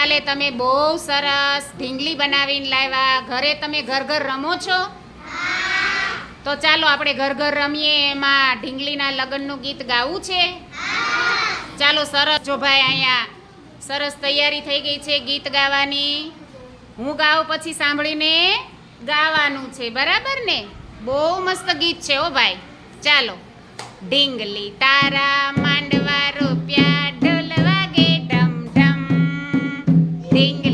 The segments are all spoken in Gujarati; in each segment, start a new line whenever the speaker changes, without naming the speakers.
કાલે તમે બહુ સરસ ઢીંગલી બનાવીને લાવ્યા. ઘરે તમે ઘર ઘર રમો છો? તો ચાલો આપણે ઘર ઘર રમીએ. એમાં ઢીંગલીના લગ્નનું ગીત ગાવું છે? ચાલો સરસ. જો ભાઈ અહીંયા સરસ તૈયારી થઈ ગઈ છે ગીત ગાવાની. હું ગાઉં પછી સાંભળીને ગાવાનું છે. બરાબર ને? બહુ મસ્ત ગીત છે ઓ ભાઈ. ચાલો. ઢીંગલી તારા માંડવારો நீங்க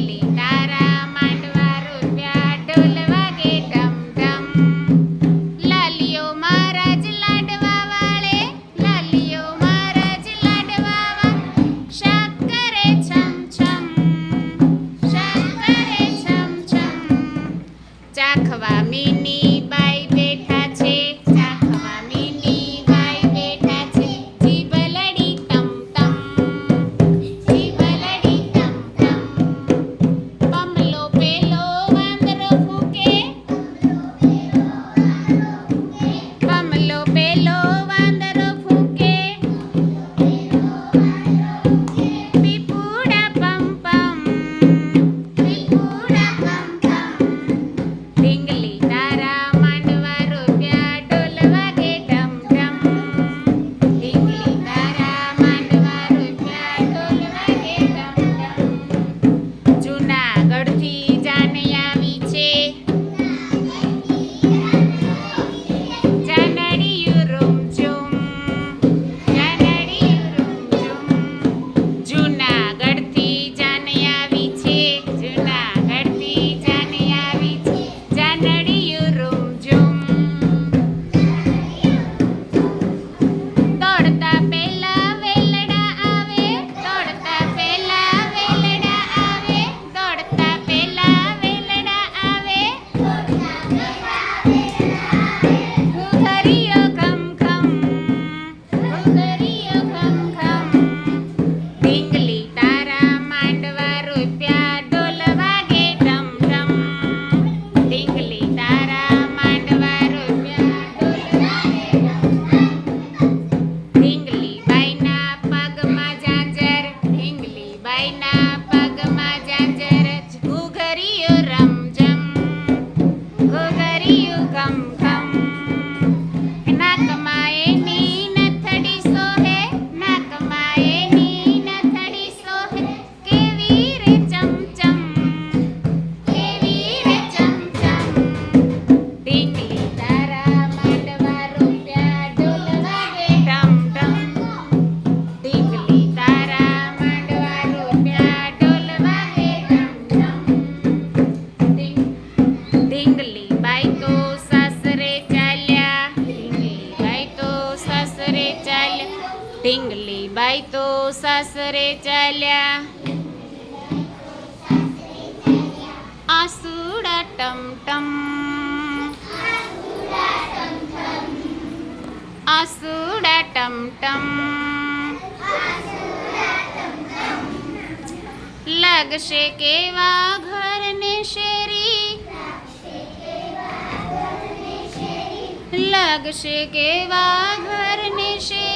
Love. ઢીંગલી બાઈ તો સાસરે ચાલ્યા. આસુડા ટમટમ. આસુડા ટમટમ. લાગશે કેવા ઘરને શેરી? લાગશે કેવા ઘરને શેરી?